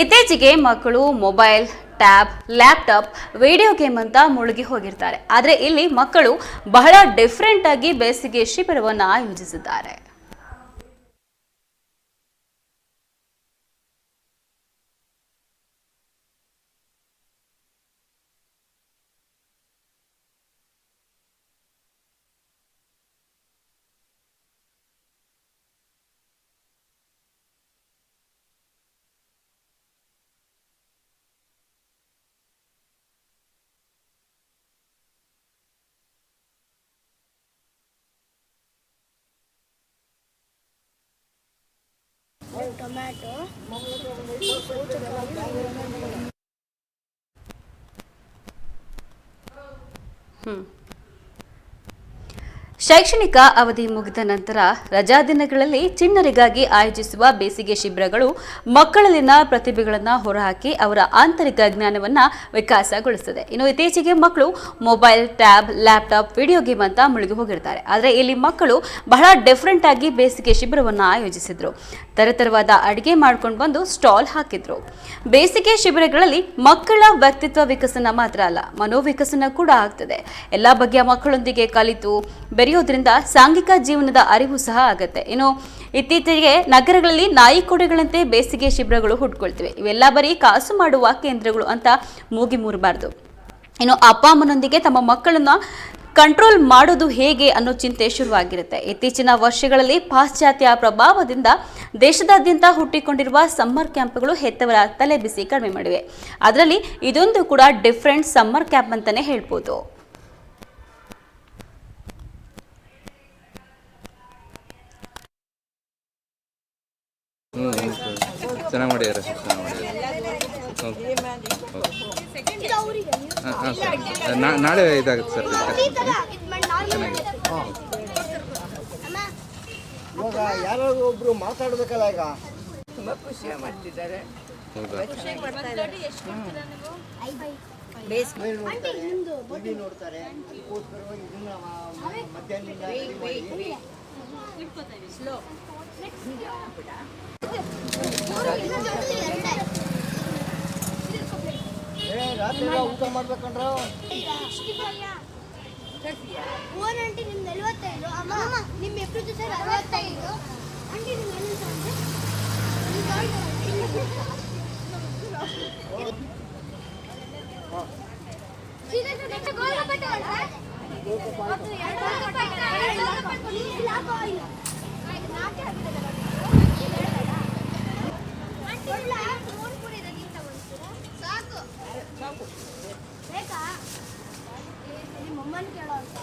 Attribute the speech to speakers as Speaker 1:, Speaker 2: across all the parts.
Speaker 1: ಇತ್ತೀಚೆಗೆ ಮಕ್ಕಳು mobile, tab, laptop, video game ಅಂತ ಮುಳುಗಿ ಹೋಗಿರ್ತಾರೆ. ಆದರೆ ಇಲ್ಲಿ ಮಕ್ಕಳು ಬಹಳ ಡಿಫ್ರೆಂಟ್ ಆಗಿ ಬೇಸಿಗೆ ಶಿಬಿರವನ್ನು ಆಯೋಜಿಸಿದ್ದಾರೆ.
Speaker 2: ಟೊಮ್ಯಾಟೊ
Speaker 1: ಶೈಕ್ಷಣಿಕ ಅವಧಿ ಮುಗಿದ ನಂತರ ರಜಾ ದಿನಗಳಲ್ಲಿ ಚಿಣ್ಣರಿಗಾಗಿ ಆಯೋಜಿಸುವ ಬೇಸಿಗೆ ಶಿಬಿರಗಳು ಮಕ್ಕಳಲ್ಲಿನ ಪ್ರತಿಭೆಗಳನ್ನು ಹೊರಹಾಕಿ ಅವರ ಆಂತರಿಕ ಜ್ಞಾನವನ್ನು ವಿಕಾಸಗೊಳಿಸುತ್ತದೆ. ಇನ್ನು ಇತ್ತೀಚೆಗೆ ಮಕ್ಕಳು mobile, tab, laptop, video game ಅಂತ ಮುಳುಗಿ ಹೋಗಿರ್ತಾರೆ. ಆದರೆ ಇಲ್ಲಿ ಮಕ್ಕಳು ಬಹಳ ಡಿಫ್ರೆಂಟ್ ಆಗಿ ಬೇಸಿಗೆ ಶಿಬಿರವನ್ನು ಆಯೋಜಿಸಿದ್ರು. ತರತರವಾದ ಅಡಿಗೆ ಮಾಡ್ಕೊಂಡು ಬಂದು ಸ್ಟಾಲ್ ಹಾಕಿದ್ರು. ಬೇಸಿಗೆ ಶಿಬಿರಗಳಲ್ಲಿ ಮಕ್ಕಳ ವ್ಯಕ್ತಿತ್ವ ವಿಕಸನ ಮಾತ್ರ ಅಲ್ಲ, ಮನೋವಿಕಸನ ಕೂಡ ಆಗ್ತದೆ. ಎಲ್ಲ ಬಗೆಯ ಮಕ್ಕಳೊಂದಿಗೆ ಕಲಿತು ಬೆರೆಯೋದ್ರಿಂದ ಸಾಂಘಿಕ ಜೀವನದ ಅರಿವು ಸಹ ಆಗುತ್ತೆ. ಇನ್ನು ಇತ್ತೀಚೆಗೆ ನಗರಗಳಲ್ಲಿ ನಾಯಿ ಕೊಡೆಗಳಂತೆ ಬೇಸಿಗೆ ಶಿಬಿರಗಳು ಹುಟ್ಕೊಳ್ತಿವೆ. ಇವೆಲ್ಲ ಬರೀ ಕಾಸು ಮಾಡುವ ಕೇಂದ್ರಗಳು ಅಂತ ಮೂಗಿ ಮೂರಬಾರ್ದು. ಇನ್ನು ಅಪ್ಪ ಅಮ್ಮನೊಂದಿಗೆ ತಮ್ಮ ಮಕ್ಕಳನ್ನ ಕಂಟ್ರೋಲ್ ಮಾಡೋದು ಹೇಗೆ ಅನ್ನೋ ಚಿಂತೆ ಶುರುವಾಗಿರುತ್ತೆ. ಇತ್ತೀಚಿನ ವರ್ಷಗಳಲ್ಲಿ ಪಾಶ್ಚಾತ್ಯ ಪ್ರಭಾವದಿಂದ ದೇಶದಾದ್ಯಂತ ಹುಟ್ಟಿಕೊಂಡಿರುವ ಸಮ್ಮರ್ ಕ್ಯಾಂಪ್ಗಳು ಹೆತ್ತವರ ತಲೆ ಬಿಸಿ ಕಡಿಮೆ ಮಾಡಿವೆ. ಅದರಲ್ಲಿ ಇದೊಂದು ಕೂಡ ಡಿಫ್ರೆಂಟ್ ಸಮ್ಮರ್ ಕ್ಯಾಂಪ್ ಅಂತಲೇ ಹೇಳ್ಬೋದು.
Speaker 3: ಚೆನ್ನಾಗಿ ಮಾಡಿದ್ದಾರೆ ಚೆನ್ನಾಗಿ ಮಾಡಿದ್ದಾರೆ. ಹಾಂ ಹಾಂ ನಾಳೆ ಇದಾಗುತ್ತೆ ಸರ್ ಚೆನ್ನಾಗಿದೆ.
Speaker 4: ಇವಾಗ ಯಾರೋ ಒಬ್ರು ಮಾತಾಡ್ಬೇಕಲ್ಲ ಈಗ ತುಂಬಾ ಖುಷಿ ಮಾಡ್ತಿದ್ದಾರೆ ನೋಡ್ತಾರೆ ಅದಕ್ಕೋಸ್ಕರವಾಗಿ ಇದನ್ನ ಮ- ಮಧ್ಯಾಹ್ನದಿಂದ ಊಟ ಮಾಡ್ಬೇಕಂದ್ರ
Speaker 2: ಓನ್ ಆಂಟಿ ನಿಮ್ದು ನಲವತ್ತೈದು ಅಮ್ಮ ನಿಮ್ಮ ಎಬ್ರದ್ದು ಸರ್ ಅರವತ್ತೈದು ಸಾಕು. ಬೇಕಾ? ನಿಮ್ಮಮ್ಮನ ಕೇಳೋ ಅಂತ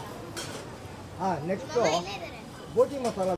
Speaker 4: ಹಾಂ ನೆಕ್ಸ್ಟು ಬೋಟಿ ಮಸಾಲ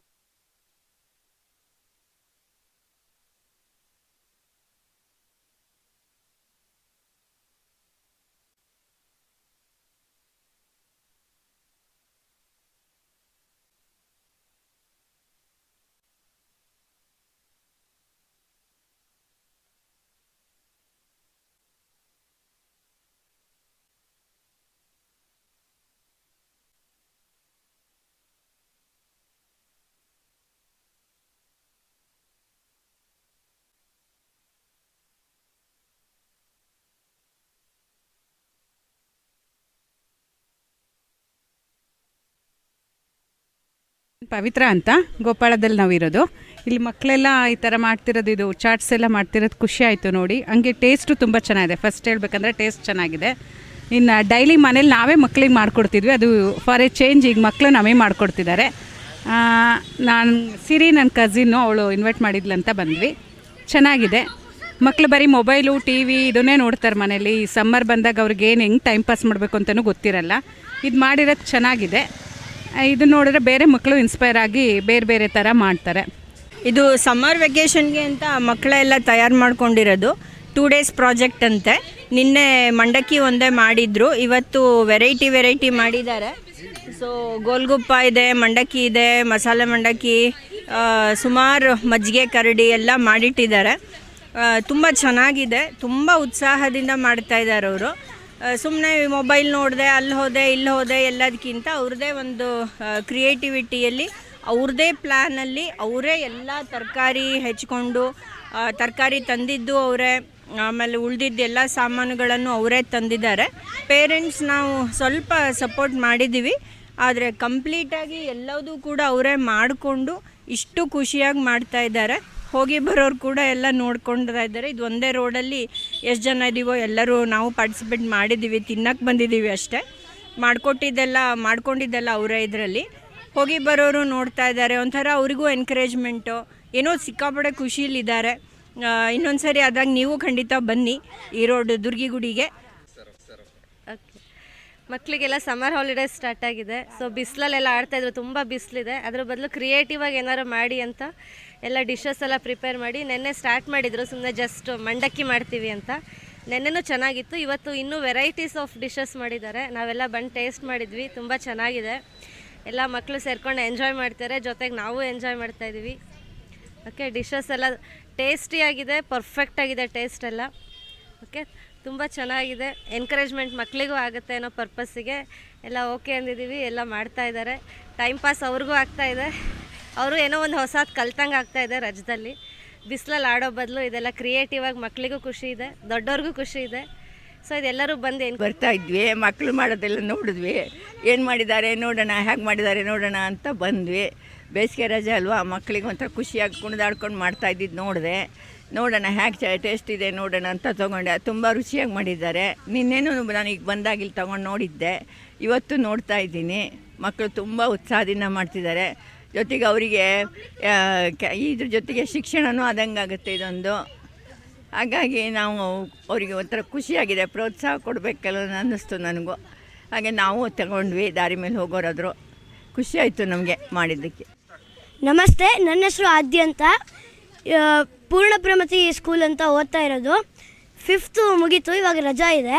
Speaker 5: ಪವಿತ್ರ ಅಂತ ಗೋಪಾಳದಲ್ಲಿ ನಾವಿರೋದು. ಇಲ್ಲಿ ಮಕ್ಕಳೆಲ್ಲ ಈ ಥರ ಮಾಡ್ತಿರೋದು, ಇದು ಚಾಟ್ಸ್ ಎಲ್ಲ ಮಾಡ್ತಿರೋದು ಖುಷಿ ಆಯಿತು ನೋಡಿ. ಹಂಗೆ ಟೇಸ್ಟು ತುಂಬ ಚೆನ್ನಾಗಿದೆ. ಫಸ್ಟ್ ಹೇಳ್ಬೇಕಂದ್ರೆ ಟೇಸ್ಟ್ ಚೆನ್ನಾಗಿದೆ. ಇನ್ನು ಡೈಲಿ ಮನೇಲಿ ನಾವೇ ಮಕ್ಳಿಗೆ ಮಾಡಿಕೊಡ್ತಿದ್ವಿ. ಅದು ಫಾರ್ ಎ ಚೇಂಜ್ ಈಗ ಮಕ್ಕಳು ನಾವೇ ಮಾಡಿಕೊಡ್ತಿದ್ದಾರೆ. ನಾನು, ಸಿರಿ ನನ್ನ ಕಝಿನ್ನು ಅವಳು ಇನ್ವೈಟ್ ಮಾಡಿದ್ಲಂತ ಬಂದ್ವಿ. ಚೆನ್ನಾಗಿದೆ. ಮಕ್ಕಳು ಬರೀ ಮೊಬೈಲು ಟಿ ವಿ ಇದನ್ನೇ ನೋಡ್ತಾರೆ ಮನೇಲಿ. ಸಮ್ಮರ್ ಬಂದಾಗ ಅವ್ರಿಗೆ ಏನು ಹೆಂಗೆ ಟೈಮ್ ಪಾಸ್ ಮಾಡಬೇಕು ಅಂತಲೂ ಗೊತ್ತಿರಲ್ಲ. ಇದು ಮಾಡಿರೋದು ಚೆನ್ನಾಗಿದೆ. ಇದು ನೋಡಿದ್ರೆ ಬೇರೆ ಮಕ್ಕಳು ಇನ್ಸ್ಪೈರ್ ಆಗಿ ಬೇರೆ ಬೇರೆ ಥರ ಮಾಡ್ತಾರೆ.
Speaker 6: ಇದು ಸಮ್ಮರ್ ವೆಕೇಷನ್ಗೆ ಅಂತ ಮಕ್ಕಳೆಲ್ಲ ತಯಾರು ಮಾಡ್ಕೊಂಡಿರೋದು. ಟೂ ಡೇಸ್ ಪ್ರಾಜೆಕ್ಟ್ ಅಂತೆ. ನಿನ್ನೆ ಮಂಡಕ್ಕಿ ಒಂದೇ ಮಾಡಿದ್ರು. ಇವತ್ತು ವೆರೈಟಿ ವೆರೈಟಿ ಮಾಡಿದ್ದಾರೆ. ಸೊ ಗೋಲ್ಗುಪ್ಪ ಇದೆ, ಮಂಡಕ್ಕಿ ಇದೆ, ಮಸಾಲೆ ಮಂಡಕ್ಕಿ ಸುಮಾರು ಮಜ್ಜಿಗೆ ಕರಡಿ ಎಲ್ಲ ಮಾಡಿಟ್ಟಿದ್ದಾರೆ. ತುಂಬ ಚೆನ್ನಾಗಿದೆ. ತುಂಬ ಉತ್ಸಾಹದಿಂದ ಮಾಡ್ತಾ ಇದ್ದಾರೆ ಅವರು. ಸುಮ್ಮನೆ ಮೊಬೈಲ್ ನೋಡಿದೆ, ಅಲ್ಲಿ ಹೋದೆ, ಇಲ್ಲಿ ಹೋದೆ ಎಲ್ಲದಕ್ಕಿಂತ ಅವ್ರದ್ದೇ ಒಂದು ಕ್ರಿಯೇಟಿವಿಟಿಯಲ್ಲಿ ಅವ್ರದ್ದೇ ಪ್ಲ್ಯಾನಲ್ಲಿ ಅವರೇ ಎಲ್ಲ ತರಕಾರಿ ಹೆಚ್ಕೊಂಡು ತರಕಾರಿ ತಂದಿದ್ದು ಅವರೇ, ಆಮೇಲೆ ಉಳಿದಿದ್ದ ಎಲ್ಲ ಸಾಮಾನುಗಳನ್ನು ಅವರೇ ತಂದಿದ್ದಾರೆ. ಪೇರೆಂಟ್ಸ್ ನಾವು ಸ್ವಲ್ಪ ಸಪೋರ್ಟ್ ಮಾಡಿದ್ದೀವಿ. ಆದರೆ ಕಂಪ್ಲೀಟಾಗಿ ಎಲ್ಲದೂ ಕೂಡ ಅವರೇ ಮಾಡಿಕೊಂಡು ಇಷ್ಟು ಖುಷಿಯಾಗಿ ಮಾಡ್ತಾ ಇದ್ದಾರೆ. ಹೋಗಿ ಬರೋರು ಕೂಡ ಎಲ್ಲ ನೋಡ್ಕೊಂಡ್ತಾ ಇದ್ದಾರೆ ಇದು ಒಂದೇ ರೋಡಲ್ಲಿ ಎಷ್ಟು ಜನ ಇದ್ದೀವೋ ಎಲ್ಲರೂ ನಾವು ಪಾರ್ಟಿಸಿಪೇಟ್ ಮಾಡಿದ್ದೀವಿ ತಿನ್ನಕ್ಕೆ ಬಂದಿದ್ದೀವಿ ಅಷ್ಟೇ. ಮಾಡಿಕೊಟ್ಟಿದ್ದೆಲ್ಲ, ಮಾಡ್ಕೊಂಡಿದ್ದೆಲ್ಲ ಅವರೇ ಇದರಲ್ಲಿ. ಹೋಗಿ ಬರೋರು ನೋಡ್ತಾ ಇದ್ದಾರೆ ಒಂಥರ ಅವರಿಗೂ ಎನ್ಕರೇಜ್ಮೆಂಟು ಏನೋ ಸಿಕ್ಕಾಪಡೆ ಖುಷಿಲಿದ್ದಾರೆ. ಇನ್ನೊಂದು ಸರಿ ಆದಾಗ ನೀವು ಖಂಡಿತ ಬನ್ನಿ ಈ ರೋಡ್ ದುರ್ಗಿಗುಡಿಗೆ.
Speaker 7: ಮಕ್ಕಳಿಗೆಲ್ಲ ಸಮ್ಮರ್ ಹಾಲಿಡೇಸ್ ಸ್ಟಾರ್ಟ್ ಆಗಿದೆ. ಸೊ ಬಿಸಿಲಲ್ಲೆಲ್ಲ ಆಡ್ತಾಯಿದ್ರು ತುಂಬ ಬಿಸಿಲಿದೆ. ಅದ್ರ ಬದಲು ಕ್ರಿಯೇಟಿವ್ ಆಗಿ ಏನಾದ್ರು ಮಾಡಿ ಅಂತ ಎಲ್ಲ ಡಿಶಸ್ ಎಲ್ಲ ಪ್ರಿಪೇರ್ ಮಾಡಿ ನೆನ್ನೆ ಸ್ಟಾರ್ಟ್ ಮಾಡಿದರು. ಸುಮ್ಮನೆ ಜಸ್ಟ್ ಮಂಡಕ್ಕಿ ಮಾಡ್ತೀವಿ ಅಂತ. ನೆನ್ನೆನೂ ಚೆನ್ನಾಗಿತ್ತು. ಇವತ್ತು ಇನ್ನೂ ವೆರೈಟೀಸ್ ಆಫ್ ಡಿಶಸ್ ಮಾಡಿದ್ದಾರೆ. ನಾವೆಲ್ಲ ಬಂದು ಟೇಸ್ಟ್ ಮಾಡಿದ್ವಿ. ತುಂಬ ಚೆನ್ನಾಗಿದೆ. ಎಲ್ಲ ಮಕ್ಕಳು ಸೇರ್ಕೊಂಡು ಎಂಜಾಯ್ ಮಾಡ್ತಾರೆ. ಜೊತೆಗೆ ನಾವು ಎಂಜಾಯ್ ಮಾಡ್ತಾ ಇದ್ದೀವಿ. ಓಕೆ ಡಿಶಸ್ ಎಲ್ಲ ಟೇಸ್ಟಿಯಾಗಿದೆ ಟೇಸ್ಟ್ ಎಲ್ಲ. ಓಕೆ ತುಂಬ ಚೆನ್ನಾಗಿದೆ. ಎನ್ಕರೇಜ್ಮೆಂಟ್ ಮಕ್ಕಳಿಗೂ ಆಗುತ್ತೆ ಅನ್ನೋ ಪರ್ಪಸ್ಸಿಗೆ ಎಲ್ಲ ಓಕೆ ಅಂದಿದ್ದೀವಿ, ಎಲ್ಲ ಮಾಡ್ತಾ ಇದ್ದಾರೆ. ಟೈಮ್ ಪಾಸ್ ಅವ್ರಿಗೂ ಆಗ್ತಾ ಇದೆ. ಅವರು ಏನೋ ಒಂದು ಹೊಸದು ಕಲ್ತಂಗೆ ಇದೆ ರಜದಲ್ಲಿ. ಬಿಸಿಲಲ್ಲಿ ಆಡೋ ಬದಲು ಇದೆಲ್ಲ ಕ್ರಿಯೇಟಿವ್ ಆಗಿ ಮಕ್ಕಳಿಗೂ ಖುಷಿ ಇದೆ, ದೊಡ್ಡವ್ರಿಗೂ ಖುಷಿ ಇದೆ. ಸೊ ಇದೆಲ್ಲರೂ ಬಂದು ಏನು
Speaker 8: ಬರ್ತಾ ಇದ್ವಿ ಮಕ್ಕಳು ಮಾಡೋದೆಲ್ಲ ನೋಡಿದ್ವಿ. ಏನು ಮಾಡಿದ್ದಾರೆ, ನೋಡೋಣ ಹೇಗೆ ಮಾಡಿದ್ದಾರೆ, ನೋಡೋಣ ಅಂತ ಬಂದ್ವಿ. ಬೇಸಿಗೆ ರಜೆ ಅಲ್ವಾ ಮಕ್ಕಳಿಗೆ ಒಂಥರ ಖುಷಿಯಾಗಿ ಕುಣಿದಾಡ್ಕೊಂಡು ಮಾಡ್ತಾ ಇದ್ದಿದ್ದು ನೋಡಿದೆ. ನೋಡೋಣ ಹೇಗೆ ಟೇಸ್ಟ್ ಇದೆ, ನೋಡೋಣ ಅಂತ ತೊಗೊಂಡೆ. ತುಂಬ ರುಚಿಯಾಗಿ ಮಾಡಿದ್ದಾರೆ. ನಿನ್ನೇನು ನಾನು ಈಗ ಇಲ್ಲಿ ತೊಗೊಂಡು ನೋಡಿದ್ದೆ. ಇವತ್ತು ನೋಡ್ತಾ ಇದ್ದೀನಿ. ಮಕ್ಕಳು ತುಂಬ ಉತ್ಸಾಹದಿಂದ ಮಾಡ್ತಿದ್ದಾರೆ. ಜೊತೆಗೆ ಅವರಿಗೆ ಇದ್ರ ಜೊತೆಗೆ ಶಿಕ್ಷಣವೂ ಆದಂಗಾಗುತ್ತೆ ಇದೊಂದು. ಹಾಗಾಗಿ ನಾವು ಅವರಿಗೆ ಒಂಥರ ಖುಷಿಯಾಗಿದೆ. ಪ್ರೋತ್ಸಾಹ ಕೊಡಬೇಕಲ್ಲ ಅನ್ನಿಸ್ತು ನನಗೂ. ಹಾಗೆ ನಾವು ತಗೊಂಡ್ವಿ, ದಾರಿ ಮೇಲೆ ಹೋಗೋರಾದ್ರು. ಖುಷಿ ಆಯಿತು ನಮಗೆ ಮಾಡಿದ್ದಕ್ಕೆ.
Speaker 2: ನಮಸ್ತೆ, ನನ್ನ ಹೆಸರು ಆದ್ಯ ಅಂತ. ಆ, ಪೂರ್ಣಪ್ರಮತಿ ಸ್ಕೂಲ್ ಅಂತ ಓದ್ತಾ ಇರೋದು. ಫಿಫ್ತು ಮುಗೀತು ಇವಾಗ ರಜಾ ಇದೆ.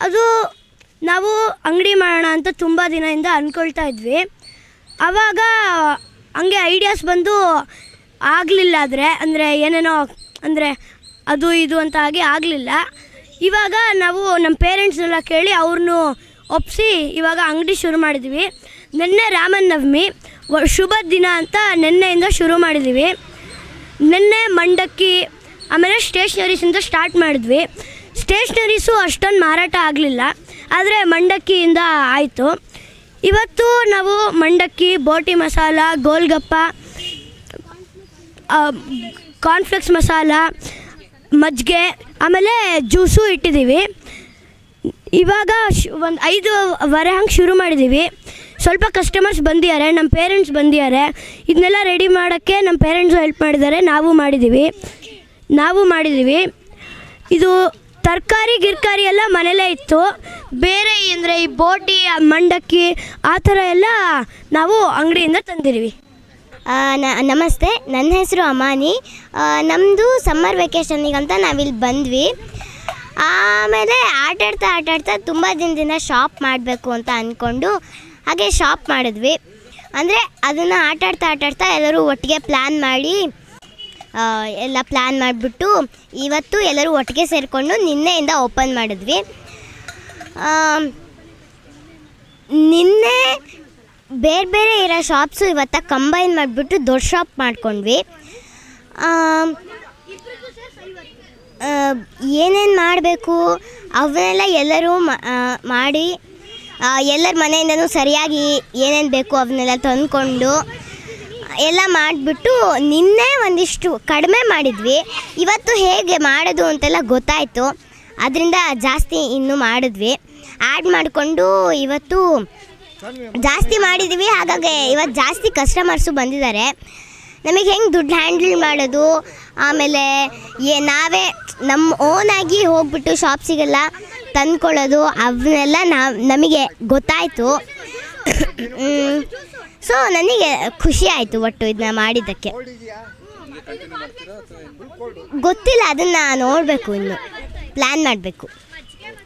Speaker 2: ಅದು ನಾವು ಅಂಗಡಿ ಮಾಡೋಣ ಅಂತ ತುಂಬ ದಿನದಿಂದ ಅಂದ್ಕೊಳ್ತಾ ಇದ್ವಿ. ಆವಾಗ ಹಂಗೆ ಐಡಿಯಾಸ್ ಬಂದು ಆಗಲಿಲ್ಲ ಆದರೆ ಅಂದರೆ ಏನೇನೋ ಅಂದರೆ ಅದು ಇದು ಅಂತ ಆಗಿ ಆಗಲಿಲ್ಲ. ಇವಾಗ ನಾವು ನಮ್ಮ ಪೇರೆಂಟ್ಸ್ನೆಲ್ಲ ಕೇಳಿ ಅವ್ರನ್ನೂ ಒಪ್ಪಿಸಿ ಇವಾಗ ಅಂಗಡಿ ಶುರು ಮಾಡಿದ್ವಿ. ನಿನ್ನೆ ರಾಮನ್ ನವಮಿ ಶುಭ ದಿನ ಅಂತ ನಿನ್ನೆಯಿಂದ ಶುರು ಮಾಡಿದ್ವಿ. ನಿನ್ನೆ ಮಂಡಕ್ಕಿ, ಆಮೇಲೆ ಸ್ಟೇಷ್ನರೀಸಿಂದ ಸ್ಟಾರ್ಟ್ ಮಾಡಿದ್ವಿ. ಸ್ಟೇಷ್ನರೀಸು ಅಷ್ಟೊಂದು ಮಾರಾಟ ಆಗಲಿಲ್ಲ, ಆದರೆ ಮಂಡಕ್ಕಿಯಿಂದ ಆಯಿತು. ಇವತ್ತು ನಾವು ಮಂಡಕ್ಕಿ, ಬೋಟಿ ಮಸಾಲ, ಗೋಲ್ಗಪ್ಪ ಕಾರ್ನ್ಫ್ಲೆಕ್ಸ್ ಮಸಾಲ, ಮಜ್ಜಿಗೆ, ಆಮೇಲೆ ಜ್ಯೂಸು ಇಟ್ಟಿದ್ದೀವಿ ಇವಾಗ ಒಂದು ಐದುವರೆ ಹಂಗೆ ಶುರು ಮಾಡಿದ್ದೀವಿ ಸ್ವಲ್ಪ ಕಸ್ಟಮರ್ಸ್ ಬಂದಿದ್ದಾರೆ ನಮ್ಮ ಪೇರೆಂಟ್ಸ್ ಬಂದಿದ್ದಾರೆ. ಇದನ್ನೆಲ್ಲ ರೆಡಿ ಮಾಡೋಕ್ಕೆ ನಮ್ಮ ಪೇರೆಂಟ್ಸು ಹೆಲ್ಪ್ ಮಾಡಿದ್ದಾರೆ. ನಾವು ಮಾಡಿದ್ದೀವಿ. ನಾವು ಮಾಡಿದ್ದೀವಿ. ಇದು ತರಕಾರಿ, ಗಿರ್ಕಾರಿ ಎಲ್ಲ ಮನೇಲೇ ಇತ್ತು. ಬೇರೆ ಅಂದರೆ ಈ ಬೋಟಿ ಮಂಡಕ್ಕಿ, ಆ ಥರ ಎಲ್ಲ ನಾವು ಅಂಗಡಿಯಿಂದ ತಂದಿದ್ದೀವಿ.
Speaker 9: ನಮಸ್ತೆ. ನನ್ನ ಹೆಸರು ಅಮಾನಿ. ನಮ್ಮದು ಸಮ್ಮರ್ ವೆಕೇಷನಿಗಂತ ನಾವಿಲ್ಲಿ ಬಂದ್ವಿ. ಆಮೇಲೆ ಆಟಾಡ್ತಾ ಆಟಾಡ್ತಾ ತುಂಬ ದಿನದಿಂದ ಶಾಪ್ ಮಾಡಬೇಕು ಅಂತ ಅಂದ್ಕೊಂಡು ಹಾಗೆ ಶಾಪ್ ಮಾಡಿದ್ವಿ. ಅಂದರೆ ಅದನ್ನು ಆಟಾಡ್ತಾ ಆಟಾಡ್ತಾ ಎಲ್ಲರೂ ಒಟ್ಟಿಗೆ ಪ್ಲ್ಯಾನ್ ಮಾಡಿ ಎಲ್ಲ ಪ್ಲ್ಯಾನ್ ಮಾಡಿಬಿಟ್ಟು ಇವತ್ತು ಎಲ್ಲರೂ ಒಟ್ಟಿಗೆ ಸೇರಿಕೊಂಡು ನಿನ್ನೆಯಿಂದ ಓಪನ್ ಮಾಡಿದ್ವಿ. ನಿನ್ನೆ ಬೇರೆ ಬೇರೆ ಇರೋ ಶಾಪ್ಸು ಇವತ್ತ ಕಂಬೈನ್ ಮಾಡಿಬಿಟ್ಟು ದೊಡ್ಡ ಶಾಪ್ ಮಾಡ್ಕೊಂಡ್ವಿ. ಏನೇನು ಮಾಡಬೇಕು, ಅವನ್ನೆಲ್ಲ ಎಲ್ಲರೂ ಮಾಡಿ ಎಲ್ಲರ ಮನೆಯಿಂದನೂ ಸರಿಯಾಗಿ ಏನೇನು ಬೇಕು ಅವನ್ನೆಲ್ಲ ತಂದ್ಕೊಂಡು, ಎಲ್ಲ ಮಾಡಿಬಿಟ್ಟು ನಿನ್ನೆ ಒಂದಿಷ್ಟು ಕಡಿಮೆ ಮಾಡಿದ್ವಿ. ಇವತ್ತು ಹೇಗೆ ಮಾಡೋದು ಅಂತೆಲ್ಲ ಗೊತ್ತಾಯಿತು. ಅದರಿಂದ ಜಾಸ್ತಿ ಇನ್ನೂ ಮಾಡಿದ್ವಿ. ಆ್ಯಡ್ ಮಾಡಿಕೊಂಡು ಇವತ್ತು ಜಾಸ್ತಿ ಮಾಡಿದ್ವಿ. ಹಾಗಾಗಿ ಇವತ್ತು ಜಾಸ್ತಿ ಕಸ್ಟಮರ್ಸು ಬಂದಿದ್ದಾರೆ. ನಮಗೆ ಹೆಂಗೆ ದುಡ್ಡು ಹ್ಯಾಂಡಲ್ ಮಾಡೋದು? ಆಮೇಲೆ ಏ, ನಾವೇ ನಮ್ಮ ಓನಾಗಿ ಹೋಗ್ಬಿಟ್ಟು ಶಾಪ್ಸಿಗೆಲ್ಲ ತಂದ್ಕೊಳ್ಳೋದು ಅವನ್ನೆಲ್ಲ ನಮಗೆ ಗೊತ್ತಾಯಿತು. ಸೊ ನನಗೆ ಖುಷಿ ಆಯಿತು ಒಟ್ಟು ಇದನ್ನ ಮಾಡಿದ್ದಕ್ಕೆ. ಗೊತ್ತಿಲ್ಲ, ಅದನ್ನು ನೋಡಬೇಕು ಇನ್ನು. ಪ್ಲ್ಯಾನ್ ಮಾಡಬೇಕು.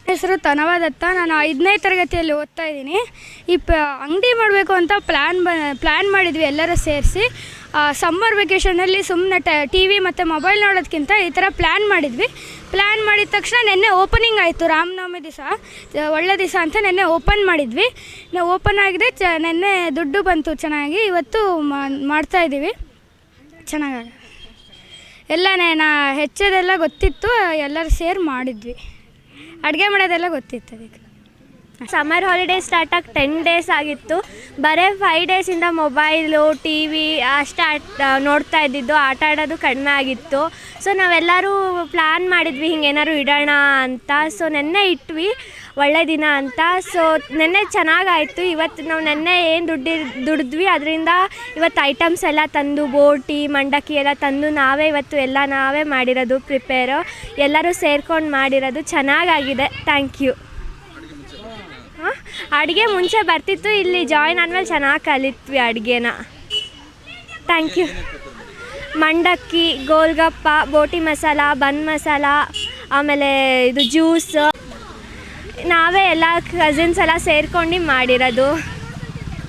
Speaker 10: ಹೆಸರು ತನವಾದತ್ತ. ನಾನು ಐದನೇ ತರಗತಿಯಲ್ಲಿ ಓದ್ತಾ ಇದ್ದೀನಿ. ಈ ಪ, ಅಂಗಡಿ ಮಾಡಬೇಕು ಅಂತ ಪ್ಲ್ಯಾನ್ ಬ ಪ್ಲ್ಯಾನ್ ಮಾಡಿದ್ವಿ ಎಲ್ಲರೂ ಸೇರಿಸಿ. ಸಮ್ಮರ್ ವೆಕೇಷನಲ್ಲಿ ಸುಮ್ಮನೆ ಟ ಟಿ ವಿ ಮತ್ತು ಮೊಬೈಲ್ ನೋಡೋದಕ್ಕಿಂತ ಈ ಥರ ಪ್ಲ್ಯಾನ್ ಮಾಡಿದ್ವಿ. ಪ್ಲ್ಯಾನ್ ಮಾಡಿದ ತಕ್ಷಣ ನಿನ್ನೆ ಓಪನಿಂಗ್ ಆಯಿತು. ರಾಮನವಮಿ ದಿವಸ ಒಳ್ಳೆ ದಿವಸ ಅಂತ ನಿನ್ನೆ ಓಪನ್ ಮಾಡಿದ್ವಿ. ನಾವು ಓಪನ್ ಆಗಿದೆ. ಚ, ನಿನ್ನೆ ದುಡ್ಡು ಬಂತು ಚೆನ್ನಾಗಿ. ಇವತ್ತು ಮಾಡ್ತಾ ಇದ್ದೀವಿ. ಚೆನ್ನಾಗಿ.
Speaker 11: ಎಲ್ಲನೇ ನಾ, ಹೆಚ್ಚೋದೆಲ್ಲ ಗೊತ್ತಿತ್ತು. ಎಲ್ಲರೂ ಸೇರಿ ಮಾಡಿದ್ವಿ. ಅಡುಗೆ ಮಾಡೋದೆಲ್ಲ ಗೊತ್ತಿತ್ತು ಅದಕ್ಕೆ.
Speaker 12: ಸಮ್ಮರ್ ಹಾಲಿಡೇ ಸ್ಟಾರ್ಟ್ ಆಗಿ ಟೆನ್ ಡೇಸ್ ಆಗಿತ್ತು. ಬರೀ ಫೈವ್ ಡೇಸಿಂದ ಮೊಬೈಲು ಟಿ ವಿ ಅಷ್ಟೇ ನೋಡ್ತಾ ಇದ್ದಿದ್ದು. ಆಟ ಆಡೋದು ಕಡಿಮೆ ಆಗಿತ್ತು. ಸೊ ನಾವೆಲ್ಲರೂ ಪ್ಲ್ಯಾನ್ ಮಾಡಿದ್ವಿ ಹಿಂಗೆ ಏನಾದ್ರು ಇಡೋಣ ಅಂತ. ಸೊ ನೆನ್ನೆ ಇಟ್ವಿ. ಒಳ್ಳೆ ದಿನ ಅಂತ. ಸೊ ನೆನ್ನೆ ಚೆನ್ನಾಗಾಯಿತು. ಇವತ್ತು ನಾವು ನೆನ್ನೆ ಏನು ದುಡ್ಡಿ ದುಡಿದ್ವಿ, ಅದರಿಂದ ಇವತ್ತು ಐಟಮ್ಸ್ ಎಲ್ಲ ತಂದು, ಬೋಟಿ, ಮಂಡಕ್ಕಿ ಎಲ್ಲ ತಂದು ನಾವೇ ಇವತ್ತು ಎಲ್ಲ ನಾವೇ ಮಾಡಿರೋದು ಪ್ರಿಪೇರು ಎಲ್ಲರೂ ಸೇರ್ಕೊಂಡು ಮಾಡಿರೋದು. ಚೆನ್ನಾಗಾಗಿದೆ. ಥ್ಯಾಂಕ್ ಯು ಅಡುಗೆ ಮುಂಚೆ ಬರ್ತಿತ್ತು, ಇಲ್ಲಿ ಜಾಯ್ನ್ ಆದಮೇಲೆ ಚೆನ್ನಾಗಿ ಕಲಿತ್ವಿ ಅಡುಗೆನ. ಥ್ಯಾಂಕ್ ಯು ಮಂಡಕ್ಕಿ, ಗೋಲ್ಗಪ್ಪ, ಬೋಟಿ ಮಸಾಲ, ಬನ್ ಮಸಾಲ, ಆಮೇಲೆ ಇದು ಜ್ಯೂಸ್ ನಾವೇ ಎಲ್ಲ ಕಸಿನ್ಸ್ ಎಲ್ಲ ಸೇರ್ಕೊಂಡು ಮಾಡಿರೋದು.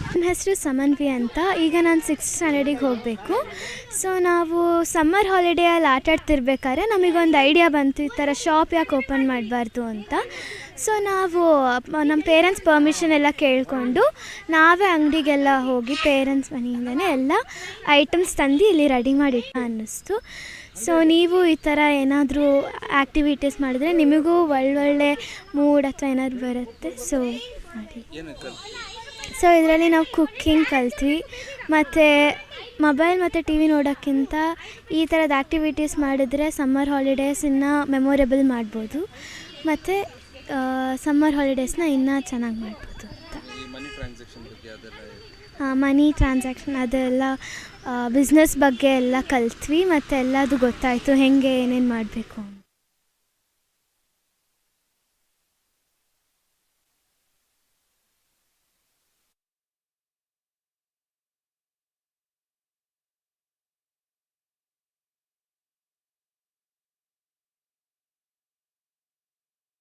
Speaker 11: ನನ್ನ ಹೆಸರು ಸಮನ್ವಿ ಅಂತ. ಈಗ ನಾನು ಸಿಕ್ಸ್ ಸ್ಟ್ಯಾಂಡರ್ಡಿಗೆ ಹೋಗಬೇಕು. ಸೊ ನಾವು ಸಮ್ಮರ್ ಹಾಲಿಡೇಯಲ್ಲಿ ಆಟ ಆಡ್ತಿರ್ಬೇಕಾದ್ರೆ ನಮಗೊಂದು ಐಡಿಯಾ ಬಂತು, ಈ ಥರ ಶಾಪ್ ಯಾಕೆ ಓಪನ್ ಮಾಡಬಾರ್ದು ಅಂತ. ಸೊ ನಾವು ನಮ್ಮ ಪೇರೆಂಟ್ಸ್ ಪರ್ಮಿಷನ್ ಎಲ್ಲ ಕೇಳಿಕೊಂಡು ನಾವೇ ಅಂಗಡಿಗೆಲ್ಲ ಹೋಗಿ ಪೇರೆಂಟ್ಸ್ ಮನೆಯಿಂದನೇ ಎಲ್ಲ ಐಟಮ್ಸ್ ತಂದು ಇಲ್ಲಿ ರೆಡಿ ಮಾಡಿ ಅನ್ನಿಸ್ತು. ಸೊ ನೀವು ಈ ಥರ ಏನಾದರೂ ಆ್ಯಕ್ಟಿವಿಟೀಸ್ ಮಾಡಿದ್ರೆ ನಿಮಗೂ ಒಳ್ಳೊಳ್ಳೆ ಮೂಡ್ ಅಥವಾ ಏನಾದ್ರು ಬರುತ್ತೆ. ಸೊ ಮಾಡಿ. ಸೊ ಇದರಲ್ಲಿ ನಾವು ಕುಕ್ಕಿಂಗ್ ಕಲ್ತ್ವಿ. ಮತ್ತು ಮೊಬೈಲ್ ಮತ್ತು ಟಿ ವಿ ನೋಡೋಕ್ಕಿಂತ ಈ ಥರದ ಆ್ಯಕ್ಟಿವಿಟೀಸ್ ಮಾಡಿದ್ರೆ ಸಮ್ಮರ್ ಹಾಲಿಡೇಸನ್ನು ಮೆಮೊರೇಬಲ್ ಮಾಡ್ಬೋದು. ಮತ್ತು ಸಮ್ಮರ್ ಹಾಲಿಡೇಸ್ನ ಇನ್ನೂ ಚೆನ್ನಾಗಿ ಮಾಡ್ಬೋದು ಅಂತ.
Speaker 3: ಮನಿ ಟ್ರಾನ್ಸಾಕ್ಷನ್ ಅದೆಲ್ಲ
Speaker 11: ಬಿಸ್ನೆಸ್ ಬಗ್ಗೆ ಎಲ್ಲ ಕಲ್ತ್ವಿ ಮತ್ತು ಎಲ್ಲದು ಗೊತ್ತಾಯಿತು ಹೇಗೆ ಏನೇನು ಮಾಡಬೇಕು